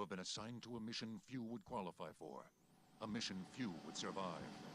have been assigned to a mission few would qualify for. A mission few would survive.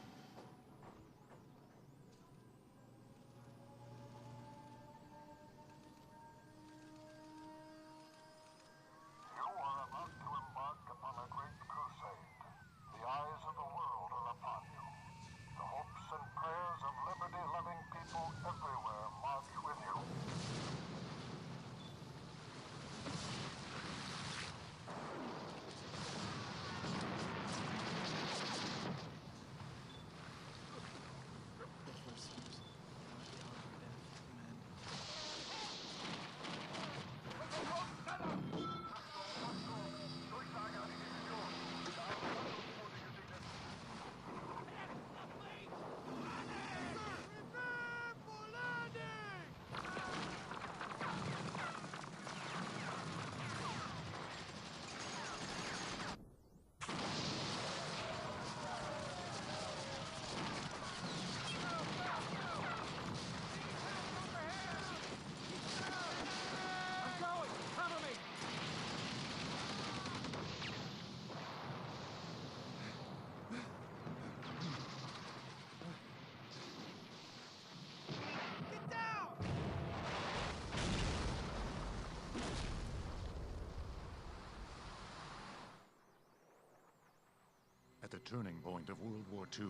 At the turning point of World War II,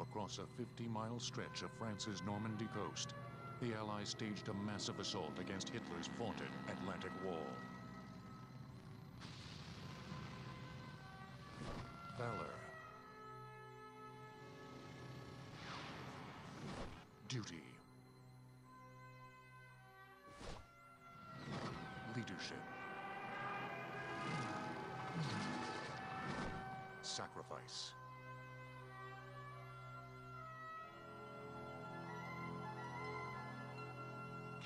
across a 50 mile stretch of France's Normandy coast, the Allies staged a massive assault against Hitler's vaunted Atlantic Wall. Valor. Duty. Leadership. Sacrifice.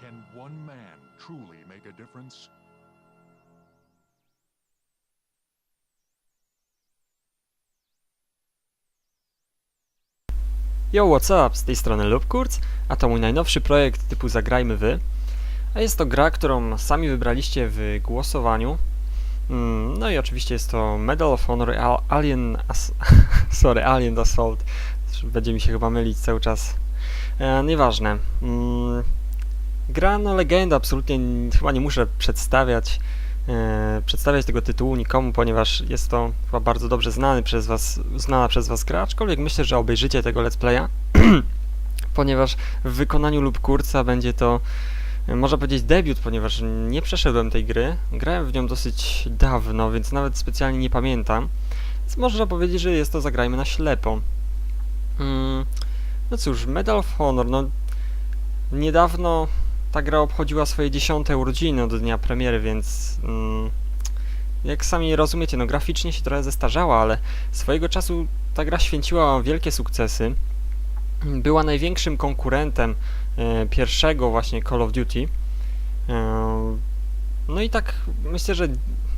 Can one man truly make a difference? Yo, what's up? Z tej strony Lubkurz, a to mój najnowszy projekt typu Zagrajmy Wy. A jest to gra, którą sami wybraliście w głosowaniu. Mm, No i oczywiście jest to Medal of Honor Al- Alien... As sorry, Alien Assault. Będzie mi się chyba mylić cały czas. E, nieważne. Mm, gra, no legenda, absolutnie chyba nie muszę przedstawiać e, przedstawiać tego tytułu nikomu, ponieważ jest to chyba bardzo dobrze znany przez was, znana przez was gra, aczkolwiek myślę, że obejrzycie tego let's playa, ponieważ w wykonaniu lub kurca będzie to, można powiedzieć, debiut, ponieważ nie przeszedłem tej gry, grałem w nią dosyć dawno, więc nawet specjalnie nie pamiętam, więc można powiedzieć, że jest to zagrajmy na ślepo. Mm, no cóż, Medal of Honor, no niedawno ta gra obchodziła swoje dziesiąte urodziny od dnia premiery, więc mm, jak sami rozumiecie, no graficznie się trochę zestarzała, ale swojego czasu ta gra święciła wielkie sukcesy. Była największym konkurentem pierwszego właśnie Call of Duty. E, no i tak myślę, że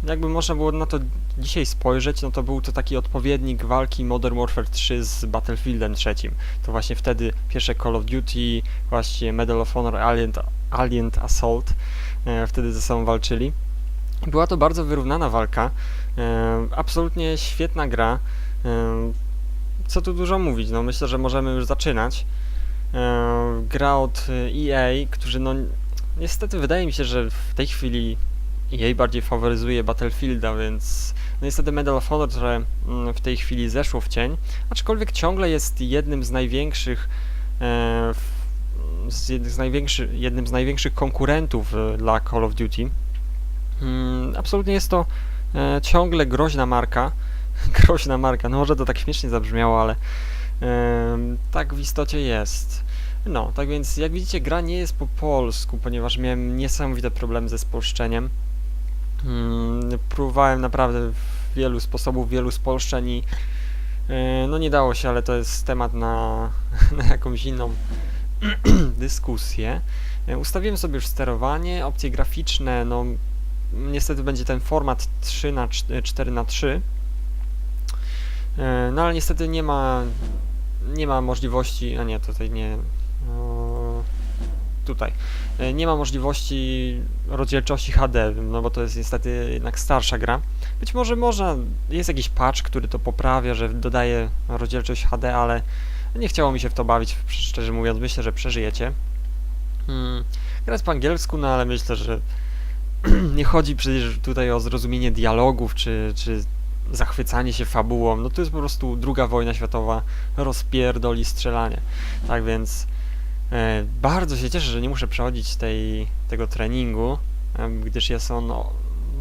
jakby można było na to dzisiaj spojrzeć, no to był to taki odpowiednik walki Modern Warfare 3 z Battlefieldem 3. To właśnie wtedy pierwsze Call of Duty, właśnie Medal of Honor Alien, Assault e, wtedy ze sobą walczyli. Była to bardzo wyrównana walka, e, absolutnie świetna gra. E, co tu dużo mówić, no myślę, że możemy już zaczynać. E, gra od e, EA, którzy no niestety wydaje mi się, że w tej chwili EA bardziej faworyzuje Battlefielda, więc no niestety Medal of Honor trochę mm, w tej chwili zeszło w cień, aczkolwiek ciągle jest jednym z największych e, z jednych z największy, jednym z największych konkurentów e, dla Call of Duty. Mm, absolutnie jest to e, ciągle groźna marka. groźna marka, no może to tak śmiesznie zabrzmiało, ale tak w istocie jest. No, tak więc jak widzicie gra nie jest po polsku, ponieważ miałem niesamowite problemy ze spolszczeniem. Mm, próbowałem naprawdę wielu sposobów, wielu spolszczeń i e, no nie dało się, ale to jest temat na, na jakąś inną dyskusję. E, Ustawiłem sobie już sterowanie, opcje graficzne, no niestety będzie ten format 3 na 4 na 3 E, no ale niestety nie ma nie ma możliwości, a nie, tutaj nie tutaj. E, Nie ma możliwości rozdzielczości HD, no bo to jest niestety jednak starsza gra. Być może można, jest jakiś patch, który to poprawia, że dodaje rozdzielczość HD, ale nie chciało mi się w to bawić, szczerze mówiąc, myślę, że przeżyjecie. Hmm. Gra jest po angielsku, no ale myślę, że nie chodzi przecież tutaj o zrozumienie dialogów, czy, czy zachwycanie się fabułą, no to jest po prostu druga wojna światowa, rozpierdol i strzelanie. Tak więc e, bardzo się cieszę, że nie muszę przechodzić tej, tego treningu, em, gdyż jest on o-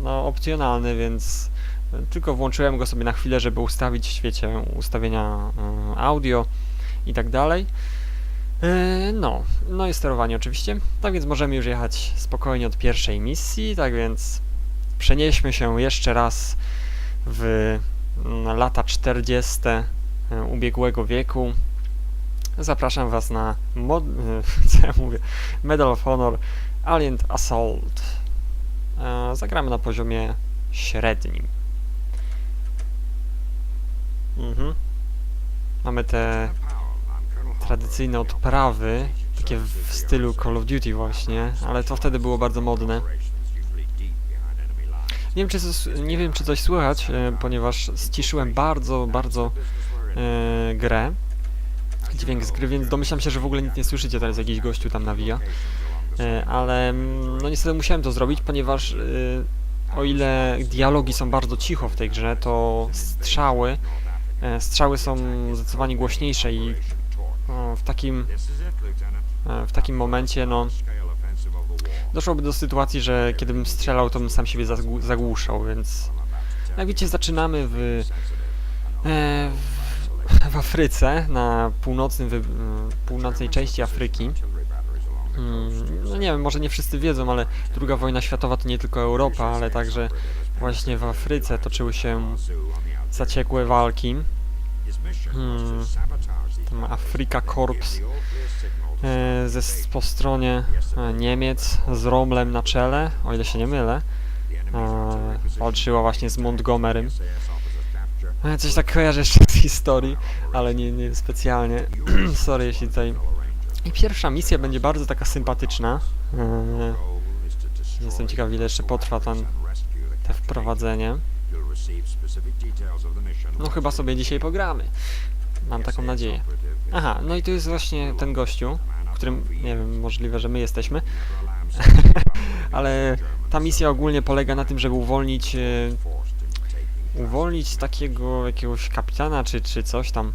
no, opcjonalny, więc e, tylko włączyłem go sobie na chwilę, żeby ustawić w świecie ustawienia e, audio i tak dalej. E, No, no i sterowanie oczywiście. Tak więc możemy już jechać spokojnie od pierwszej misji, tak więc przenieśmy się jeszcze raz w mm, lata 40. e, ubiegłego wieku. Zapraszam Was na mod, co ja mówię, Medal of Honor Alien Assault. E, Zagramy na poziomie średnim. Mhm. Mamy te tradycyjne odprawy, takie w stylu Call of Duty właśnie, ale to wtedy było bardzo modne. Nie wiem, czy, coś- nie wiem, czy coś słychać, e, ponieważ ściszyłem bardzo, bardzo e, grę, dźwięk z gry, więc domyślam się, że w ogóle nic nie słyszycie, teraz jakiś gościu tam nawija. E, ale mm, no niestety musiałem to zrobić, ponieważ e, o ile dialogi są bardzo cicho w tej grze, to strzały, e, strzały są zdecydowanie głośniejsze i w takim, e, w takim momencie, no, doszłoby do sytuacji, że kiedy bym strzelał, to bym sam siebie zagłu- zagłuszał, więc jak widzicie, zaczynamy w, e, w, Afryce, na północnym, wy, m, północnej części Afryki. Mm, No nie wiem, może nie wszyscy wiedzą, ale druga wojna światowa to nie tylko Europa, ale także właśnie w Afryce toczyły się zaciekłe walki. Hmm, tam Afrika Korps e, ze, s- po stronie e, Niemiec z Romlem na czele, o ile się nie mylę, e, walczyła właśnie z Montgomerym. E, Coś tak kojarzę jeszcze z historii, ale nie, nie specjalnie. Sorry, jeśli tutaj... I pierwsza misja będzie bardzo taka sympatyczna. E, Jestem ciekaw, ile jeszcze potrwa ten, te wprowadzenie. No chyba sobie dzisiaj pogramy. Mam taką nadzieję. Aha, no i tu jest właśnie ten gościu, którym, nie wiem, możliwe, że my jesteśmy. Ale ta misja ogólnie polega na tym, żeby uwolnić, e, uwolnić takiego jakiegoś kapitana, czy, czy coś tam.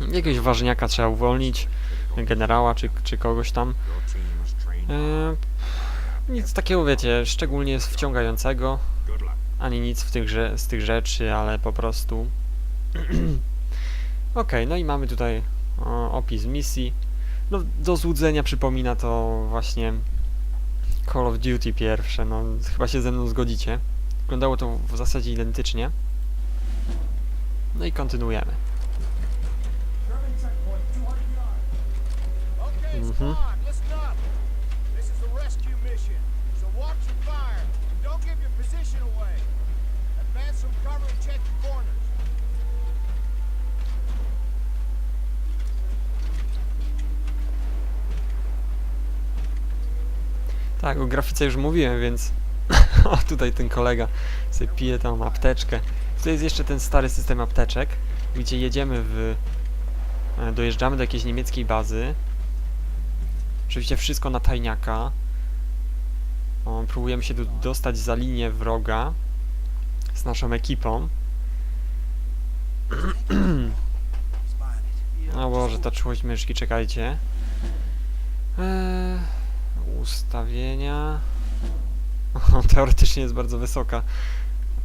Jakiegoś ważniaka trzeba uwolnić, generała, czy, czy kogoś tam. E, nic takiego, wiecie, szczególnie wciągającego, ani nic w tych, z tych rzeczy, ale po prostu... Okej, no i mamy tutaj o, opis misji. No, do złudzenia przypomina to właśnie Call of Duty pierwsze, no chyba się ze mną zgodzicie. Wyglądało to w zasadzie identycznie. No i kontynuujemy. Mhm. Tak, o grafice już mówiłem, więc o tutaj ten kolega sobie pije tą apteczkę. Tutaj jest jeszcze ten stary system apteczek, gdzie jedziemy w... e, dojeżdżamy do jakiejś niemieckiej bazy. Oczywiście wszystko na tajniaka. O, próbujemy się tu dostać za linię wroga z naszą ekipą. O Boże, ta czułość myszki, czekajcie. Eee, ustawienia. Teoretycznie jest bardzo wysoka.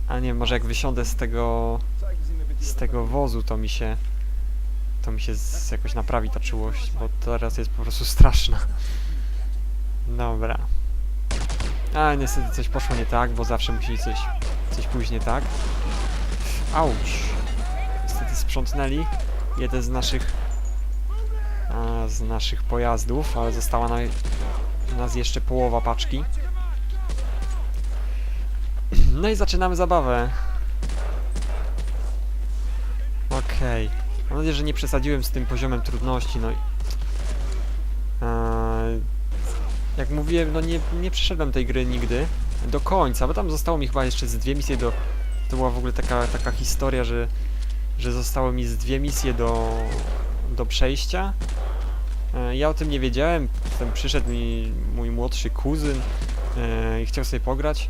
A nie, może jak wysiądę z tego z tego wozu, to mi się to mi się z, jakoś naprawi ta czułość, bo teraz jest po prostu straszna. Dobra. A niestety coś poszło nie tak, bo zawsze musi coś coś pójść nie tak. Auć. Niestety sprzątnęli jeden z naszych a, z naszych pojazdów, ale została nam nas jeszcze połowa paczki. No i zaczynamy zabawę. Okej. Mam nadzieję, że nie przesadziłem z tym poziomem trudności, no i... Eee, jak mówiłem, no nie, nie przeszedłem tej gry nigdy do końca, bo tam zostało mi chyba jeszcze z dwie misje do... To była w ogóle taka, taka historia, że, że zostało mi z dwie misje do, do przejścia. E, Ja o tym nie wiedziałem, potem przyszedł mi mój młodszy kuzyn e, i chciał sobie pograć.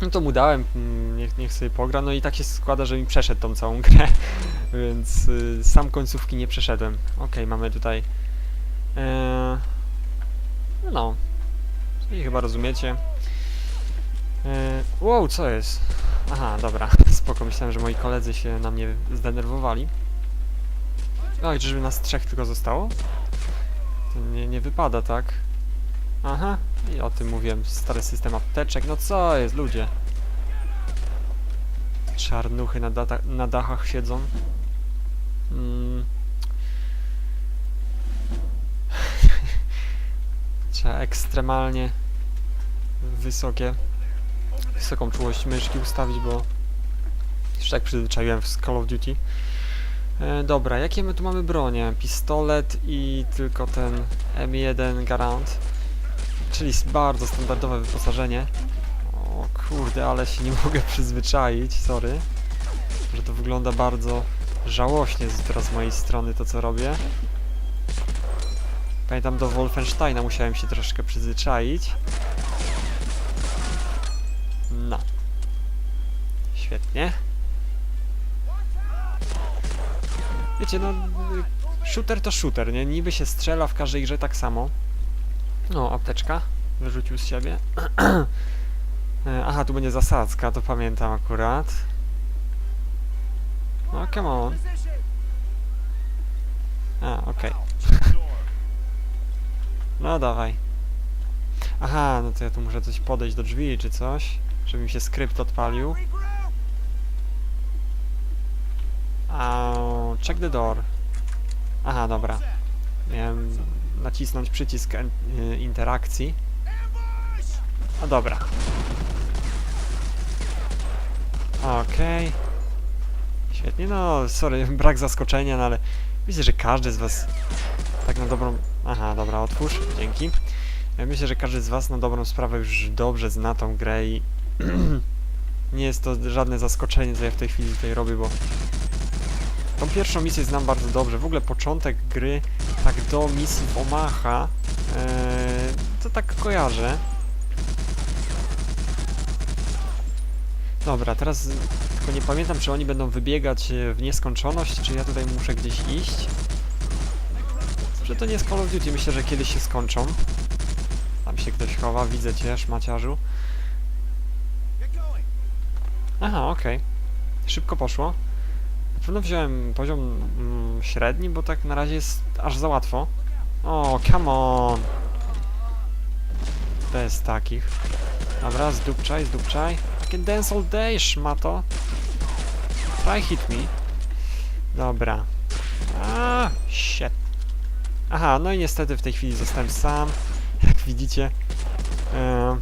No to mu dałem, mm, niech, niech sobie pogra, no i tak się składa, że mi przeszedł tą całą grę, więc y, sam końcówki nie przeszedłem. Okej, mamy tutaj... E, no, i chyba rozumiecie. Wow, co jest? Aha, dobra, spoko, myślałem, że moi koledzy się na mnie zdenerwowali. Oj, czyżby nas trzech tylko zostało? Nie, nie wypada, tak? Aha, i o tym mówiłem, stary system apteczek, no co jest, ludzie? Czarnuchy na, data, na dachach siedzą. Mm. Trzeba ekstremalnie wysokie, wysoką czułość myszki ustawić, bo już tak przyzwyczaiłem z Call of Duty. E, dobra, jakie my tu mamy bronie? Pistolet i tylko ten M1 Garand. Czyli bardzo standardowe wyposażenie. O kurde, ale się nie mogę przyzwyczaić, sorry. Że to wygląda bardzo żałośnie teraz z mojej strony to co robię. Pamiętam do Wolfensteina musiałem się troszkę przyzwyczaić. No. Świetnie. Wiecie, no... Shooter to shooter, nie? Niby się strzela w każdej grze tak samo. No, apteczka. Wyrzucił z siebie. Aha, tu będzie zasadzka, to pamiętam akurat. No, come on. A, okej. No, dawaj. Aha, no to ja tu muszę coś podejść do drzwi czy coś, żeby mi się skrypt odpalił. Au, check the door. Aha, dobra. Miałem nacisnąć przycisk y, interakcji. No dobra. Okej. Świetnie, no sorry, brak zaskoczenia, no ale myślę, że każdy z was tak na dobrą... Aha, dobra, otwórz, dzięki. Myślę, że każdy z was na dobrą sprawę już dobrze zna tą grę i nie jest to żadne zaskoczenie, co ja w tej chwili tutaj robię, bo tą pierwszą misję znam bardzo dobrze. W ogóle początek gry, tak do misji w Omaha, e, to tak kojarzę. Dobra, teraz tylko nie pamiętam, czy oni będą wybiegać e, w nieskończoność, czy ja tutaj muszę gdzieś iść. Że to nie jest Call of Duty, myślę, że kiedyś się skończą. Tam się ktoś chowa, widzę cię, szmaciarzu. Aha, okej. Szybko poszło. Pewno wziąłem poziom mm, średni, bo tak na razie jest aż za łatwo. O, come on! Bez takich. Dobra, zdupczaj, zdupczaj. I dance all day, szmato. Try hit me. Dobra. A, shit. Aha, no i niestety w tej chwili zostałem sam. Jak widzicie. Eee,